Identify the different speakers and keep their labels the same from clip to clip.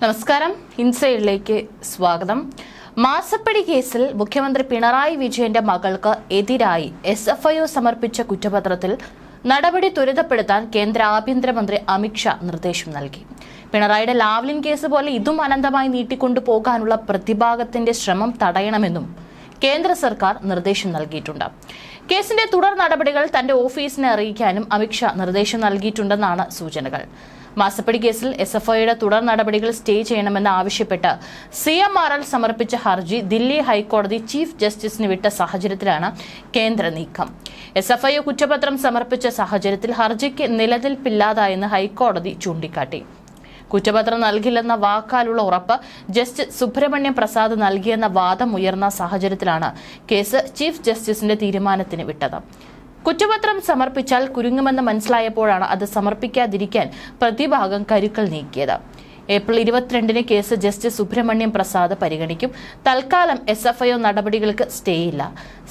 Speaker 1: നമസ്കാരം. ഇൻസൈഡിലേക്ക് സ്വാഗതം. മാസപ്പടി കേസിൽ മുഖ്യമന്ത്രി പിണറായി വിജയന്റെ മകൾക്ക് എതിരായി എസ് എഫ് ഐ ഒ സമർപ്പിച്ച കുറ്റപത്രത്തിൽ നടപടി ത്വരിതപ്പെടുത്താൻ കേന്ദ്ര ആഭ്യന്തരമന്ത്രി അമിത്ഷാ നിർദ്ദേശം നൽകി. പിണറായിയുടെ ലാവ്ലിൻ കേസ് പോലെ ഇതും അനന്തമായി നീട്ടിക്കൊണ്ടു പോകാനുള്ള പ്രതിഭാഗത്തിന്റെ ശ്രമം തടയണമെന്നും കേന്ദ്ര സർക്കാർ നിർദ്ദേശം നൽകിയിട്ടുണ്ട്. കേസിന്റെ തുടർ നടപടികൾ തന്റെ ഓഫീസിനെ അറിയിക്കാനും അമിത്ഷാ നിർദ്ദേശം നൽകിയിട്ടുണ്ടെന്നാണ് സൂചനകൾ. മാസപ്പടി കേസിൽ എസ് എഫ് ഐയുടെ തുടർ നടപടികൾ സ്റ്റേ ചെയ്യണമെന്ന് ആവശ്യപ്പെട്ട് സി എം ആർ എൽ സമർപ്പിച്ച ഹർജി ദില്ലി ഹൈക്കോടതി ചീഫ് ജസ്റ്റിസിന് വിട്ട സാഹചര്യത്തിലാണ് കേന്ദ്ര നീക്കം. എസ് എഫ് ഐ കുറ്റപത്രം സമർപ്പിച്ച സാഹചര്യത്തിൽ ഹർജിക്ക് നിലനിൽപ്പില്ലാതായെന്ന് ഹൈക്കോടതി ചൂണ്ടിക്കാട്ടി. കുറ്റപത്രം നൽകില്ലെന്ന വാക്കാലുള്ള ഉറപ്പ് ജസ്റ്റിസ് സുബ്രഹ്മണ്യം പ്രസാദ് നൽകിയെന്ന വാദം ഉയർന്ന സാഹചര്യത്തിലാണ് കേസ് ചീഫ് ജസ്റ്റിസിന്റെ തീരുമാനത്തിന് വിട്ടത്. കുറ്റപത്രം സമർപ്പിച്ചാൽ കുരുങ്ങുമെന്ന് മനസ്സിലായപ്പോഴാണ് അത് സമർപ്പിക്കാതിരിക്കാൻ പ്രതിഭാഗം കരുക്കൾ നീക്കിയത്. ഏപ്രിൽ ഇരുപത്തിരണ്ടിന് കേസ് ജസ്റ്റിസ് സുബ്രഹ്മണ്യം പ്രസാദ് പരിഗണിക്കും. തൽക്കാലം എസ് എഫ് ഐ ഒ നടപടികൾക്ക് സ്റ്റേ ഇല്ല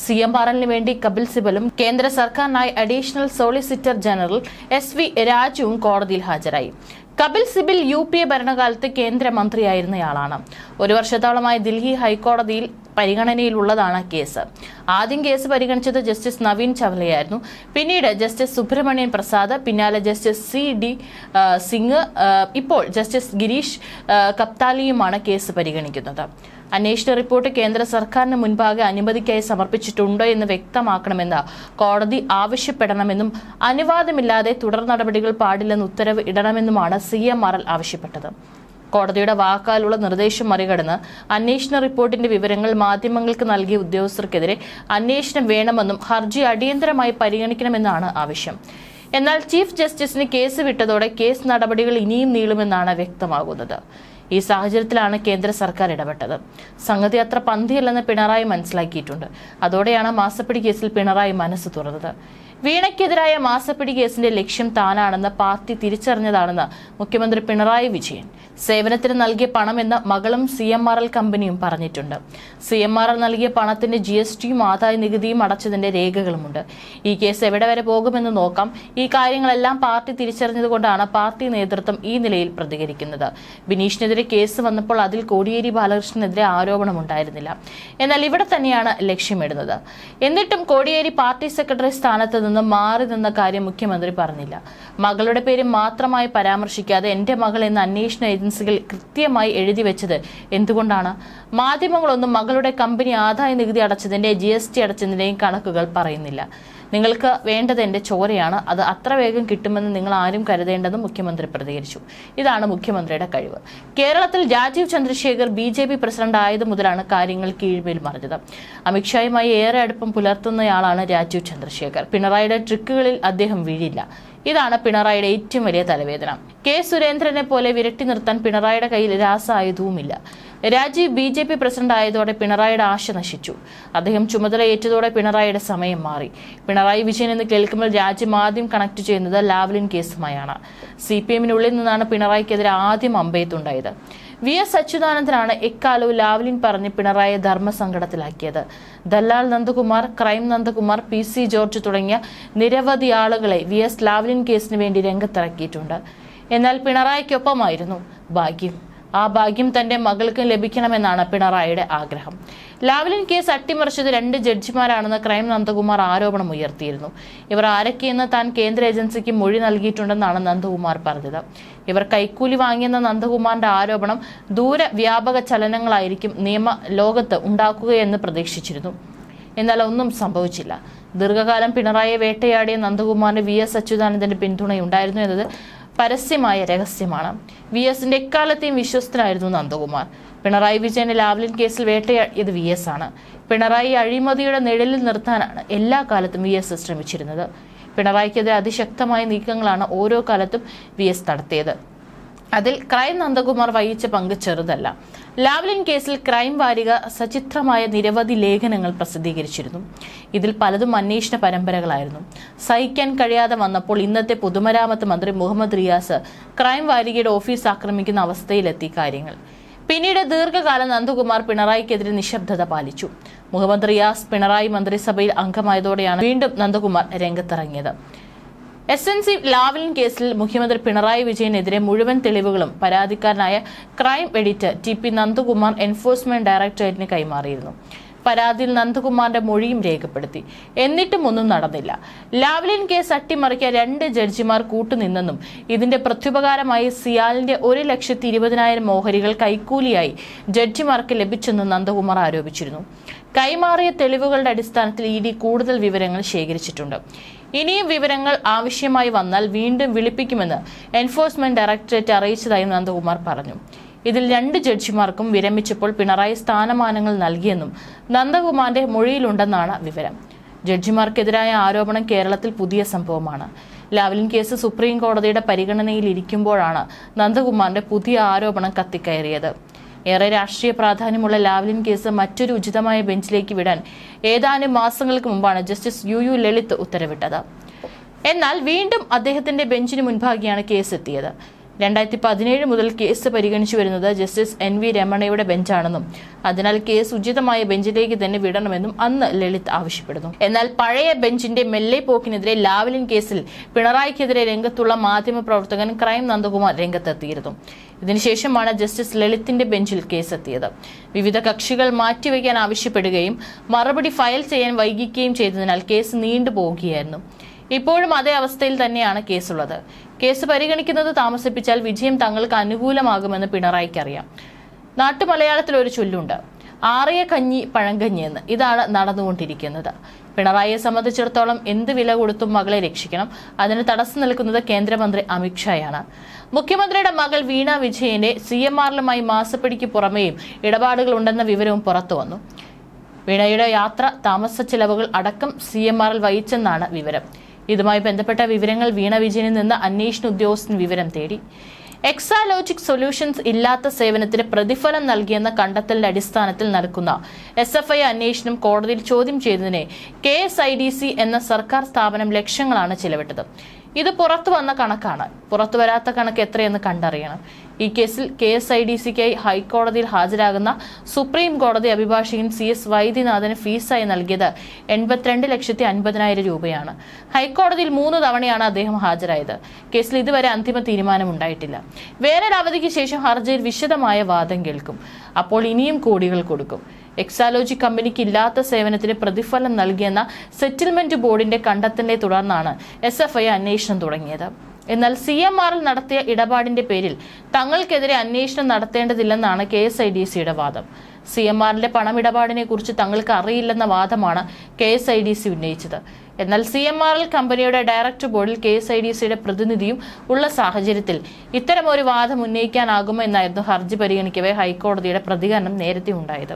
Speaker 1: സി എം എല്ലിന് വേണ്ടി കപിൽ സിബലും കേന്ദ്ര സർക്കാരിനായി additional solicitor general S V രാജുവും കോടതിയിൽ ഹാജരായി. Kapil Sibal U P A ഭരണകാലത്ത് കേന്ദ്രമന്ത്രിയായിരുന്നയാളാണ്. ഒരു വർഷത്തോളമായി ദില്ലി ഹൈക്കോടതിയിൽ പരിഗണനയിലുള്ളതാണ് കേസ്. ആദ്യം കേസ് പരിഗണിച്ചത് ജസ്റ്റിസ് നവീൻ ചവലയായിരുന്നു. പിന്നീട് ജസ്റ്റിസ് സുബ്രഹ്മണ്യൻ പ്രസാദ് പിന്നാലെ ജസ്റ്റിസ് സി ഡി സിംഗ് ഇപ്പോൾ ജസ്റ്റിസ് ഗിരീഷ് കപ്താലിയുമാണ് കേസ് പരിഗണിക്കുന്നത്. അന്വേഷണ റിപ്പോർട്ട് കേന്ദ്ര സർക്കാരിന് മുൻപാകെ അനുമതിക്കായി സമർപ്പിച്ചിട്ടുണ്ടോ എന്ന് വ്യക്തമാക്കണമെന്ന് കോടതി ആവശ്യപ്പെടണമെന്നും അനുവാദമില്ലാതെ തുടർ നടപടികൾ പാടില്ലെന്ന് ഉത്തരവ് ഇടണമെന്നുമാണ് സി ആവശ്യപ്പെട്ടത്. കോടതിയുടെ വാക്കാലുള്ള നിർദ്ദേശം മറികടന്ന് അന്വേഷണ റിപ്പോർട്ടിന്റെ വിവരങ്ങൾ മാധ്യമങ്ങൾക്ക് നൽകിയ ഉദ്യോഗസ്ഥർക്കെതിരെ അന്വേഷണം വേണമെന്നും ഹർജി അടിയന്തരമായി പരിഗണിക്കണമെന്നാണ് ആവശ്യം. എന്നാൽ ചീഫ് ജസ്റ്റിസിന് കേസ് വിട്ടതോടെ കേസ് നടപടികൾ ഇനിയും നീളുമെന്നാണ് വ്യക്തമാകുന്നത്. ഈ സാഹചര്യത്തിലാണ് കേന്ദ്ര സർക്കാർ ഇടപെട്ടത്. സംഗതി അത്ര പന്തിയല്ലെന്ന് പിണറായി മനസ്സിലാക്കിയിട്ടുണ്ട്. അതോടെയാണ് മാസപ്പിടി കേസിൽ പിണറായി മനസ്സ് തുറന്നത്. വീണയ്ക്കെതിരായ മാസപ്പിടി കേസിന്റെ ലക്ഷ്യം താനാണെന്ന് പാർട്ടി തിരിച്ചറിഞ്ഞതാണെന്ന് മുഖ്യമന്ത്രി പിണറായി വിജയൻ സേവനത്തിന് നൽകിയ പണമെന്ന് മകളും സി എം ആർ എൽ കമ്പനിയും പറഞ്ഞിട്ടുണ്ട്. സി എം ആർ എൽ നൽകിയ പണത്തിന്റെ ജി എസ് ടിയും ആദായ നികുതിയും അടച്ചതിന്റെ രേഖകളുമുണ്ട്. ഈ കേസ് എവിടെ വരെ പോകുമെന്ന് നോക്കാം. ഈ കാര്യങ്ങളെല്ലാം പാർട്ടി തിരിച്ചറിഞ്ഞതുകൊണ്ടാണ് പാർട്ടി നേതൃത്വം ഈ നിലയിൽ പ്രതികരിക്കുന്നത്. ബിനീഷിനെതിരെ കേസ് വന്നപ്പോൾ അതിൽ കോടിയേരി ബാലകൃഷ്ണനെതിരെ ആരോപണമുണ്ടായിരുന്നില്ല. എന്നാൽ ഇവിടെ തന്നെയാണ് ലക്ഷ്യമിടുന്നത്. എന്നിട്ടും കോടിയേരി പാർട്ടി സെക്രട്ടറി സ്ഥാനത്ത് നിന്ന് മാറി നിന്ന കാര്യം മുഖ്യമന്ത്രി പറഞ്ഞില്ല. മകളുടെ പേര് മാത്രമായി പരാമർശിക്കാതെ എന്റെ മകൾ എന്ന അന്വേഷണ ഏജൻസികൾ കൃത്യമായി എഴുതി വെച്ചത് എന്തുകൊണ്ടാണ്? മാധ്യമങ്ങളൊന്നും മകളുടെ കമ്പനി ആദായ നികുതി അടച്ചതിന്റെ ജി എസ് ടി കണക്കുകൾ പറയുന്നില്ല. നിങ്ങൾക്ക് വേണ്ടത് എന്റെ ചോരയാണ്. അത് അത്ര വേഗം കിട്ടുമെന്ന് നിങ്ങൾ ആരും കരുതേണ്ടെന്ന് മുഖ്യമന്ത്രി പ്രതികരിച്ചു. ഇതാണ് മുഖ്യമന്ത്രിയുടെ കഴിവ്. കേരളത്തിൽ Rajeev Chandrasekhar B J P president ആയത് മുതലാണ് കാര്യങ്ങൾ കീഴ്മേൽ മറിഞ്ഞത്. അമിത്ഷായുമായി ഏറെ അടുപ്പം പുലർത്തുന്നയാളാണ് രാജീവ് ചന്ദ്രശേഖർ. പിണറായിയുടെ ട്രിക്കുകളിൽ അദ്ദേഹം വീഴില്ല. ഇതാണ് പിണറായിയുടെ ഏറ്റവും വലിയ തലവേദന. കെ സുരേന്ദ്രനെ പോലെ വിരട്ടി നിർത്താൻ പിണറായിയുടെ കയ്യിൽ രാസായുധവുമില്ല Rajeev B J P president ആയതോടെ പിണറായിയുടെ ആശ നശിച്ചു. അദ്ദേഹം ചുമതല ഏറ്റതോടെ പിണറായിയുടെ സമയം മാറി. പിണറായി വിജയൻ എന്ന് കേൾക്കുമ്പോൾ രാജ്യം ആദ്യം കണക്ട് ചെയ്യുന്നത് ലാവ്ലിൻ കേസുമായാണ്. സി പി എമ്മിനുള്ളിൽ നിന്നാണ് പിണറായിക്കെതിരെ ആദ്യം അമ്പയത്തുണ്ടായത് വി എസ് അച്യുതാനന്ദനാണ് എക്കാലവും ലാവ്ലിൻ പറഞ്ഞ് പിണറായിയെ ധർമ്മസങ്കടത്തിലാക്കിയത്. Dallal Nandakumar crime Nandakumar P C George തുടങ്ങിയ നിരവധി ആളുകളെ വി എസ് ലാവ്ലിൻ കേസിന് വേണ്ടി രംഗത്തിറക്കിയിട്ടുണ്ട്. എന്നാൽ പിണറായിക്കൊപ്പമായിരുന്നു ഭാഗ്യം. ആ ഭാഗ്യം തന്റെ മകൾക്ക് ലഭിക്കണമെന്നാണ് പിണറായിയുടെ ആഗ്രഹം. ലാവ്ലിൻ കേസ് അട്ടിമറിച്ചത് രണ്ട് ജഡ്ജിമാരാണെന്ന് ക്രൈം നന്ദകുമാർ ആരോപണം ഉയർത്തിയിരുന്നു. ഇവർ ആരൊക്കെയെന്ന് താൻ കേന്ദ്ര ഏജൻസിക്ക് മൊഴി നൽകിയിട്ടുണ്ടെന്നാണ് നന്ദകുമാർ പറഞ്ഞത്. ഇവർ കൈക്കൂലി വാങ്ങിയെന്ന നന്ദകുമാറിന്റെ ആരോപണം ദൂരവ്യാപക ചലനങ്ങളായിരിക്കും നിയമ ലോകത്ത് ഉണ്ടാക്കുകയെന്ന് പ്രതീക്ഷിച്ചിരുന്നു. എന്നാൽ ഒന്നും സംഭവിച്ചില്ല. ദീർഘകാലം പിണറായിയെ വേട്ടയാടിയ നന്ദകുമാറിന് വി എസ് അച്യുതാനന്ദന്റെ പിന്തുണയുണ്ടായിരുന്നു എന്നത് പരസ്യമായ രഹസ്യമാണ്. വി എസിന്റെ എക്കാലത്തെയും വിശ്വസ്തനായിരുന്നു നന്ദകുമാർ. പിണറായി വിജയന്റെ ലാവ്ലിൻ കേസിൽ വേട്ടയാടിയത് വി എസ് ആണ്. പിണറായി അഴിമതിയുടെ നിഴലിൽ നിർത്താനാണ് എല്ലാ കാലത്തും വി എസ് ശ്രമിച്ചിരുന്നത്. പിണറായിക്കെതിരെ അതിശക്തമായ നീക്കങ്ങളാണ് ഓരോ കാലത്തും വി എസ് നടത്തിയത്. അതിൽ ക്രൈം നന്ദകുമാർ വഹിച്ച പങ്ക് ചെറുതല്ല. ലാവ്ലിൻ കേസിൽ ക്രൈം വാരിക സചിത്രമായ നിരവധി ലേഖനങ്ങൾ പ്രസിദ്ധീകരിച്ചിരുന്നു. ഇതിൽ പലതും അന്വേഷണ പരമ്പരകളായിരുന്നു. സഹിക്കാൻ കഴിയാതെ വന്നപ്പോൾ ഇന്നത്തെ പൊതുമരാമത്ത് മന്ത്രി മുഹമ്മദ് റിയാസ് ക്രൈം വാരികയുടെ ഓഫീസ് ആക്രമിക്കുന്ന അവസ്ഥയിലെത്തി കാര്യങ്ങൾ. പിന്നീട് ദീർഘകാലം നന്ദകുമാർ പിണറായിക്കെതിരെ നിശബ്ദത പാലിച്ചു. മുഹമ്മദ് റിയാസ് പിണറായി മന്ത്രിസഭയിൽ അംഗമായതോടെയാണ് വീണ്ടും നന്ദകുമാർ രംഗത്തിറങ്ങിയത്. എസ് എൻ സി ലാവലിൻ കേസിൽ മുഖ്യമന്ത്രി പിണറായി വിജയനെതിരെ മുഴുവൻ തെളിവുകളും പരാതിക്കാരനായ crime editor T P Nandakumar enforcement ഡയറക്ടറേറ്റിന് കൈമാറിയിരുന്നു. പരാതിയിൽ നന്ദകുമാറിന്റെ മൊഴിയും രേഖപ്പെടുത്തി. എന്നിട്ടും ഒന്നും നടന്നില്ല. ലാവ്ലിൻ കേസ് അട്ടിമറിക്കാൻ രണ്ട് ജഡ്ജിമാർ കൂട്ടുനിന്നെന്നും ഇതിന്റെ പ്രത്യുപകാരമായി സിയാലിന്റെ ഒരു ലക്ഷത്തി ഇരുപതിനായിരം ഓഹരികൾ കൈക്കൂലിയായി ജഡ്ജിമാർക്ക് ലഭിച്ചെന്നും നന്ദകുമാർ ആരോപിച്ചിരുന്നു. കൈമാറിയ തെളിവുകളുടെ അടിസ്ഥാനത്തിൽ ഇ ഡി കൂടുതൽ വിവരങ്ങൾ ശേഖരിച്ചിട്ടുണ്ട്. ഇനിയും വിവരങ്ങൾ ആവശ്യമായി വന്നാൽ വീണ്ടും വിളിപ്പിക്കുമെന്ന് എൻഫോഴ്സ്മെന്റ് ഡയറക്ടറേറ്റ് അറിയിച്ചതായും നന്ദകുമാർ പറഞ്ഞു. ഇതിൽ രണ്ട് ജഡ്ജിമാർക്കും വിരമിച്ചപ്പോൾ പിണറായി സ്ഥാനമാനങ്ങൾ നൽകിയെന്നും നന്ദകുമാറിന്റെ മൊഴിയിലുണ്ടെന്നാണ് വിവരം. ജഡ്ജിമാർക്കെതിരായ ആരോപണം കേരളത്തിൽ പുതിയ സംഭവമാണ്. ലാവ്ലിൻ കേസ് സുപ്രീം കോടതിയുടെ പരിഗണനയിൽ ഇരിക്കുമ്പോഴാണ് നന്ദകുമാറിന്റെ പുതിയ ആരോപണം കത്തിക്കയറിയത്. ഏറെ രാഷ്ട്രീയ പ്രാധാന്യമുള്ള ലാവ്ലിൻ കേസ് മറ്റൊരു ഉചിതമായ ബെഞ്ചിലേക്ക് വിടാൻ ഏതാനും മാസങ്ങൾക്ക് മുമ്പാണ് ജസ്റ്റിസ് യു യു ലളിത് ഉത്തരവിട്ടത്. എന്നാൽ വീണ്ടും അദ്ദേഹത്തിന്റെ ബെഞ്ചിന് മുൻപാകെയാണ് കേസ് എത്തിയത്. രണ്ടായിരത്തി പതിനേഴ് മുതൽ കേസ് പരിഗണിച്ചു വരുന്നത് ജസ്റ്റിസ് എൻ വി രമണയുടെ ബെഞ്ചാണെന്നും അതിനാൽ കേസ് ഉചിതമായ ബെഞ്ചിലേക്ക് തന്നെ വിടണമെന്നും അന്ന് ലളിത് ആവശ്യപ്പെടുന്നു. എന്നാൽ പഴയ ബെഞ്ചിന്റെ മെല്ലെ പോക്കിനെതിരെ ലാവലിൻ കേസിൽ പിണറായിക്കെതിരെ രംഗത്തുള്ള മാധ്യമപ്രവർത്തകൻ ക്രൈം നന്ദകുമാർ രംഗത്തെത്തിയിരുന്നു. ഇതിനുശേഷമാണ് ജസ്റ്റിസ് ലളിത്തിന്റെ ബെഞ്ചിൽ കേസെത്തിയത്. വിവിധ കക്ഷികൾ മാറ്റിവെക്കാൻ ആവശ്യപ്പെടുകയും മറുപടി ഫയൽ ചെയ്യാൻ വൈകിക്കുകയും ചെയ്തതിനാൽ കേസ് നീണ്ടുപോവുകയായിരുന്നു. ഇപ്പോഴും അതേ അവസ്ഥയിൽ തന്നെയാണ് കേസുള്ളത്. കേസ് പരിഗണിക്കുന്നത് താമസിപ്പിച്ചാൽ വിജയം തങ്ങൾക്ക് അനുകൂലമാകുമെന്ന് പിണറായിക്ക് അറിയാം. നാട്ടുമലയാളത്തിൽ ഒരു ചൊല്ലുണ്ട്. ആറിയ കഞ്ഞി പഴങ്കഞ്ഞി എന്ന് ഇതാണ് നടന്നുകൊണ്ടിരിക്കുന്നത്. പിണറായിയെ സംബന്ധിച്ചിടത്തോളം എന്ത് വില കൊടുത്തും മകളെ രക്ഷിക്കണം. അതിന് തടസ്സം നിൽക്കുന്നത് കേന്ദ്രമന്ത്രി അമിത്ഷായാണ് മുഖ്യമന്ത്രിയുടെ മകൾ വീണ വിജയനെ സി എം ആറിലുമായി മാസപ്പിടിക്ക് പുറമേയും ഇടപാടുകൾ ഉണ്ടെന്ന വിവരവും പുറത്തു വന്നു. വീണയുടെ യാത്ര താമസ ചെലവുകൾ അടക്കം സി എം ആറിൽ വഹിച്ചെന്നാണ് വിവരം. ഇതുമായി ബന്ധപ്പെട്ട വിവരങ്ങൾ വീണ വിജയനിൽ നിന്ന് അന്വേഷണ ഉദ്യോഗസ്ഥൻ വിവരം തേടി. എക്സാലോജിക് സൊല്യൂഷൻസ് ഇല്ലാത്ത സേവനത്തിന് പ്രതിഫലം നൽകിയെന്ന കണ്ടെത്തലിന്റെ അടിസ്ഥാനത്തിൽ നടക്കുന്ന എസ് എഫ് ഐ അന്വേഷണം കോടതിയിൽ ചോദ്യം ചെയ്തതിനെ K S I D C എന്ന സർക്കാർ സ്ഥാപനം ലക്ഷങ്ങളാണ് ചിലവിട്ടത്. ഇത് പുറത്തു വന്ന കണക്കാണ്. പുറത്തു വരാത്ത കണക്ക് എത്രയെന്ന് കണ്ടറിയണം. ഈ കേസിൽ കെ എസ് ഐ ഡി സിക്കായി ഹൈക്കോടതിയിൽ ഹാജരാകുന്ന സുപ്രീം കോടതി അഭിഭാഷകൻ സി എസ് വൈദ്യനാഥന് ഫീസായി നൽകിയത് എൺപത്തിരണ്ട് ലക്ഷത്തി അൻപതിനായിരം രൂപയാണ്. ഹൈക്കോടതിയിൽ മൂന്ന് തവണയാണ് അദ്ദേഹം ഹാജരായത്. കേസിൽ ഇതുവരെ അന്തിമ തീരുമാനമുണ്ടായിട്ടില്ല. വേനൽ അവധിക്ക് ശേഷം ഹർജിയിൽ വിശദമായ വാദം കേൾക്കും. അപ്പോൾ ഇനിയും കോടികൾ കൊടുക്കും. എക്സാലോജി കമ്പനിക്ക് ഇല്ലാത്ത സേവനത്തിന് പ്രതിഫലം നൽകിയെന്ന സെറ്റിൽമെന്റ് ബോർഡിന്റെ കണ്ടെത്തലിനെ തുടർന്നാണ് എസ് എഫ് ഐ അന്വേഷണം തുടങ്ങിയത്. എന്നാൽ സി എം ആറിൽ നടത്തിയ ഇടപാടിന്റെ പേരിൽ തങ്ങൾക്കെതിരെ അന്വേഷണം നടത്തേണ്ടതില്ലെന്നാണ് കെ എസ് ഐ ഡി സിയുടെ വാദം. സി എം ആറിന്റെ പണമിടപാടിനെ കുറിച്ച് തങ്ങൾക്ക് അറിയില്ലെന്ന വാദമാണ് K S I D C ഉന്നയിച്ചത്. എന്നാൽ സി എം ആർ എൽ കമ്പനിയുടെ ഡയറക്ടർ ബോർഡിൽ കെ എസ് ഐ ഡി സിയുടെ പ്രതിനിധിയും ഉള്ള സാഹചര്യത്തിൽ ഇത്തരമൊരു വാദം ഉന്നയിക്കാനാകുമോ എന്നായിരുന്നു ഹർജി പരിഗണിക്കവേ ഹൈക്കോടതിയുടെ പ്രതികരണം നേരത്തെ ഉണ്ടായത്.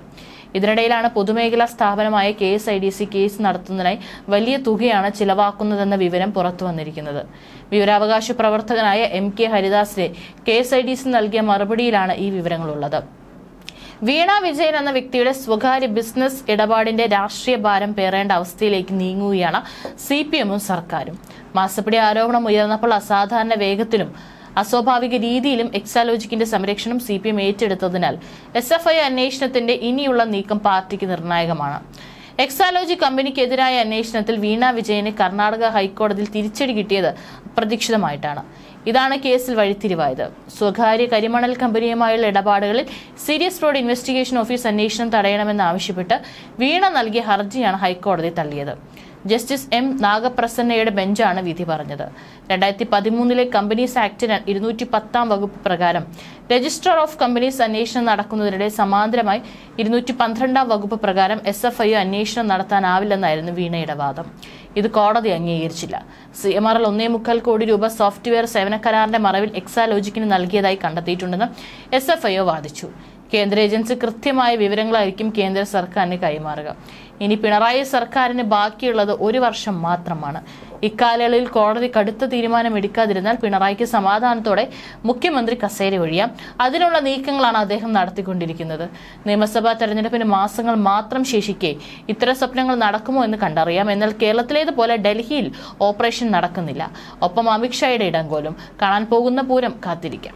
Speaker 1: ഇതിനിടയിലാണ് പൊതുമേഖലാ സ്ഥാപനമായ K S I D C case നടത്തുന്നതിനായി വലിയ തുകയാണ് ചിലവാക്കുന്നതെന്ന വിവരം പുറത്തു വന്നിരിക്കുന്നത്. വിവരാവകാശ പ്രവർത്തകനായ M K ഹരിദാസിനെ K S I D C നൽകിയ മറുപടിയിലാണ് ഈ വിവരങ്ങളുള്ളത്. വീണ വിജയൻ എന്ന വ്യക്തിയുടെ സ്വകാര്യ ബിസിനസ് ഇടപാടിന്റെ രാഷ്ട്രീയ ഭാരം പേറേണ്ട അവസ്ഥയിലേക്ക് നീങ്ങുകയാണ് സി പി എമ്മും സർക്കാരും. മാസപ്പടി ആരോപണം ഉയർന്നപ്പോൾ അസാധാരണ വേഗത്തിലും അസ്വാഭാവിക രീതിയിലും എക്സാലോജിക്കിന്റെ സംരക്ഷണം സി പി എം ഏറ്റെടുത്തതിനാൽ എസ് എഫ് ഐ അന്വേഷണത്തിന്റെ ഇനിയുള്ള നീക്കം പാർട്ടിക്ക് നിർണായകമാണ്. എക്സാലോജി കമ്പനിക്കെതിരായ അന്വേഷണത്തിൽ വീണ വിജയന് കർണാടക ഹൈക്കോടതിയിൽ തിരിച്ചടി കിട്ടിയത് അപ്രതീക്ഷിതമായിട്ടാണ്. ഇതാണ് കേസിൽ വഴിത്തിരിവായത്. സ്വകാര്യ കരിമണൽ കമ്പനിയുമായുള്ള ഇടപാടുകളിൽ സീരിയസ് റോഡ് ഇൻവെസ്റ്റിഗേഷൻ ഓഫീസ് അന്വേഷണം തടയണമെന്നാവശ്യപ്പെട്ട് വീണ നൽകിയ ഹർജിയാണ് ഹൈക്കോടതി തള്ളിയത്. ജസ്റ്റിസ് എം നാഗപ്രസന്നയുടെ ബെഞ്ചാണ് വിധി പറഞ്ഞത്. രണ്ടായിരത്തി പതിമൂന്നിലെ കമ്പനീസ് ആക്ടിന് ഇരുന്നൂറ്റി പത്താം വകുപ്പ് പ്രകാരം രജിസ്ട്രാർ ഓഫ് കമ്പനീസ് അന്വേഷണം നടക്കുന്നതിനിടെ സമാന്തരമായി ഇരുന്നൂറ്റി പന്ത്രണ്ടാം വകുപ്പ് പ്രകാരം എസ് എഫ് ഐ അന്വേഷണം നടത്താനാവില്ലെന്നായിരുന്നു വീണയുടെ വാദം. ഇത് കോടതി അംഗീകരിച്ചില്ല. സി എം ആർ എൽ ഒന്നേ മുക്കാൽ കോടി രൂപ സോഫ്റ്റ്വെയർ സേവന കരാറിന്റെ മറവിൽ എക്സാലോജിക്കിന് നൽകിയതായി കണ്ടെത്തിയിട്ടുണ്ടെന്ന് എസ് എഫ് ഐ വാദിച്ചു. കേന്ദ്ര ഏജൻസി കൃത്യമായ വിവരങ്ങളായിരിക്കും കേന്ദ്ര സർക്കാരിന് കൈമാറുക. ഇനി പിണറായി സർക്കാരിന് ബാക്കിയുള്ളത് ഒരു വർഷം മാത്രമാണ്. ഇക്കാലയളവിൽ കോടതി കടുത്ത തീരുമാനം എടുക്കാതിരുന്നാൽ പിണറായിക്ക് സമാധാനത്തോടെ മുഖ്യമന്ത്രി കസേര ഒഴിയാം. അതിനുള്ള നീക്കങ്ങളാണ് അദ്ദേഹം നടത്തിക്കൊണ്ടിരിക്കുന്നത്. നിയമസഭാ തെരഞ്ഞെടുപ്പിന് മാസങ്ങൾ മാത്രം ശേഷിക്കെ ഇത്തരം സ്വപ്നങ്ങൾ നടക്കുമോ എന്ന് കണ്ടറിയാം. എന്നാൽ കേരളത്തിലേതുപോലെ ഡൽഹിയിൽ ഓപ്പറേഷൻ നടക്കുന്നില്ല. ഒപ്പം അമിത്ഷായുടെ പോലും കാണാൻ പോകുന്ന പൂരം കാത്തിരിക്കാം.